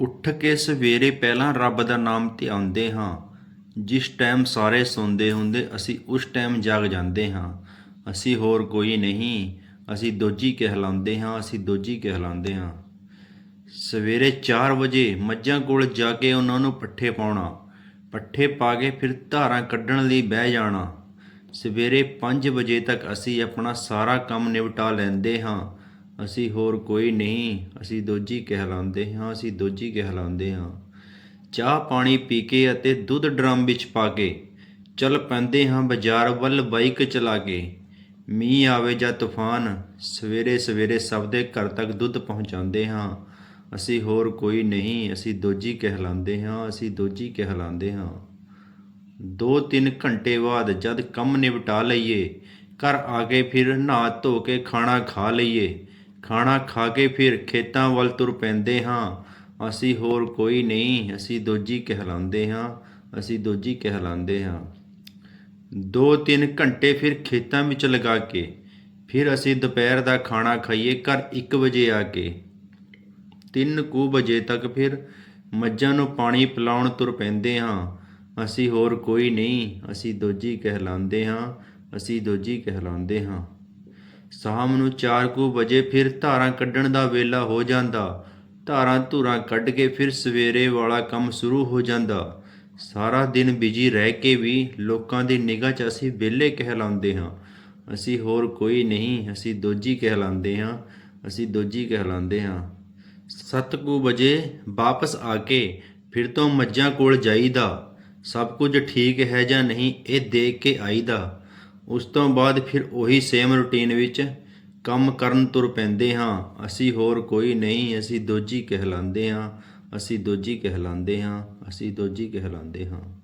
ਉੱਠ ਕੇ ਸਵੇਰੇ ਪਹਿਲਾਂ ਰੱਬ ਦਾ ਨਾਮ ਧਿਆਉਂਦੇ ਹਾਂ। ਜਿਸ ਟਾਈਮ ਸਾਰੇ ਸੌਂਦੇ ਹੁੰਦੇ, ਅਸੀਂ ਉਸ ਟਾਈਮ ਜਾਗ ਜਾਂਦੇ ਹਾਂ। ਅਸੀਂ ਹੋਰ ਕੋਈ ਨਹੀਂ, ਅਸੀਂ ਦੋਜੀ ਕਹਿਲਾਉਂਦੇ ਹਾਂ, ਅਸੀਂ ਦੋਜੀ ਕਹਿਲਾਉਂਦੇ ਹਾਂ। ਸਵੇਰੇ 4 ਵਜੇ ਮੱਝਾਂ ਕੋਲ ਜਾ ਕੇ ਉਹਨਾਂ ਨੂੰ ਪੱਠੇ ਪਾਉਣਾ। ਪੱਠੇ ਪਾ ਕੇ ਫਿਰ ਧਾਰਾਂ ਕੱਢਣ ਲਈ ਬਹਿ ਜਾਣਾ। ਸਵੇਰੇ 5 ਵਜੇ ਤੱਕ ਅਸੀਂ ਆਪਣਾ ਸਾਰਾ ਕੰਮ ਨਿਪਟਾ ਲੈਂਦੇ ਹਾਂ। ਅਸੀਂ ਹੋਰ ਕੋਈ ਨਹੀਂ, ਅਸੀਂ ਦੋਜੀ ਕਹਿਲਾਉਂਦੇ ਹਾਂ, ਅਸੀਂ ਦੋਜੀ ਕਹਿਲਾਉਂਦੇ ਹਾਂ। ਚਾਹ ਪਾਣੀ ਪੀ ਕੇ ਅਤੇ ਦੁੱਧ ਡਰਮ ਵਿੱਚ ਪਾ ਕੇ ਚੱਲ ਪੈਂਦੇ ਹਾਂ ਬਾਜ਼ਾਰ ਵੱਲ ਬਾਈਕ ਚਲਾ ਕੇ। ਮੀਂਹ ਆਵੇ ਜਾਂ ਤੂਫਾਨ, ਸਵੇਰੇ ਸਵੇਰੇ ਸਭ ਦੇ ਘਰ ਤੱਕ ਦੁੱਧ ਪਹੁੰਚਾਉਂਦੇ ਹਾਂ। ਅਸੀਂ ਹੋਰ ਕੋਈ ਨਹੀਂ, ਅਸੀਂ ਦੋਜੀ ਕਹਿਲਾਉਂਦੇ ਹਾਂ, ਅਸੀਂ ਦੋਜੀ ਕਹਿਲਾਉਂਦੇ ਹਾਂ। ਦੋ ਤਿੰਨ ਘੰਟੇ ਬਾਅਦ ਜਦ ਕੰਮ ਨਿਪਟਾ ਲਈਏ, ਘਰ ਆ ਕੇ ਫਿਰ ਨਹਾ ਧੋ ਕੇ ਖਾਣਾ ਖਾ ਲਈਏ। ਖਾਣਾ ਖਾ ਕੇ ਫਿਰ ਖੇਤਾਂ ਵੱਲ ਤੁਰ ਪੈਂਦੇ ਹਾਂ। ਅਸੀਂ ਹੋਰ ਕੋਈ ਨਹੀਂ, ਅਸੀਂ ਦੋਜੀ ਕਹਿਲਾਉਂਦੇ ਹਾਂ, ਅਸੀਂ ਦੋਜੀ ਕਹਿਲਾਉਂਦੇ ਹਾਂ। ਦੋ ਤਿੰਨ ਘੰਟੇ ਫਿਰ ਖੇਤਾਂ ਵਿੱਚ ਲਗਾ ਕੇ, ਫਿਰ ਅਸੀਂ ਦੁਪਹਿਰ ਦਾ ਖਾਣਾ ਖਾਈਏ ਘਰ 1 ਵਜੇ ਆ ਕੇ। ਤਿੰਨ ਕੁ ਵਜੇ ਤੱਕ ਫਿਰ ਮੱਝਾਂ ਨੂੰ ਪਾਣੀ ਪਿਲਾਉਣ ਤੁਰ ਪੈਂਦੇ ਹਾਂ। ਅਸੀਂ ਹੋਰ ਕੋਈ ਨਹੀਂ, ਅਸੀਂ ਦੋਜੀ ਕਹਿਲਾਉਂਦੇ ਹਾਂ, ਅਸੀਂ ਦੋਜੀ ਕਹਿਲਾਉਂਦੇ ਹਾਂ। ਸ਼ਾਮ ਨੂੰ 4 ਕੁ ਵਜੇ ਫਿਰ ਧਾਰਾਂ ਕੱਢਣ ਦਾ ਵੇਲਾ ਹੋ ਜਾਂਦਾ। ਧਾਰਾਂ ਧੁਰਾਂ ਕੱਢ ਕੇ ਫਿਰ ਸਵੇਰੇ ਵਾਲਾ ਕੰਮ ਸ਼ੁਰੂ ਹੋ ਜਾਂਦਾ। ਸਾਰਾ ਦਿਨ ਬਿਜ਼ੀ ਰਹਿ ਕੇ ਵੀ ਲੋਕਾਂ ਦੀ ਨਿਗਾਹ 'ਚ ਅਸੀਂ ਵਿਹਲੇ ਕਹਿਲਾਉਂਦੇ ਹਾਂ। ਅਸੀਂ ਹੋਰ ਕੋਈ ਨਹੀਂ, ਅਸੀਂ ਦੋਜੀ ਕਹਿਲਾਉਂਦੇ ਹਾਂ, ਅਸੀਂ ਦੋਜੀ ਕਹਿਲਾਉਂਦੇ ਹਾਂ। ਸੱਤ ਕੁ ਵਜੇ ਵਾਪਸ ਆ ਕੇ ਫਿਰ ਤੋਂ ਮੱਝਾਂ ਕੋਲ ਜਾਈਦਾ। ਸਭ ਕੁਝ ਠੀਕ ਹੈ ਜਾਂ ਨਹੀਂ ਇਹ ਦੇਖ ਕੇ ਆਈਦਾ। ਉਸ ਤੋਂ ਬਾਅਦ ਫਿਰ ਉਹੀ ਸੇਮ ਰੁਟੀਨ ਵਿੱਚ ਕੰਮ ਕਰਨ ਤੁਰ ਪੈਂਦੇ ਹਾਂ। ਅਸੀਂ ਹੋਰ ਕੋਈ ਨਹੀਂ, ਅਸੀਂ ਦੋਜੀ ਕਹਿਲਾਉਂਦੇ ਹਾਂ। ਅਸੀਂ ਦੋਜੀ ਕਹਿਲਾਉਂਦੇ ਹਾਂ। ਅਸੀਂ ਦੋਜੀ ਕਹਿਲਾਉਂਦੇ ਹਾਂ।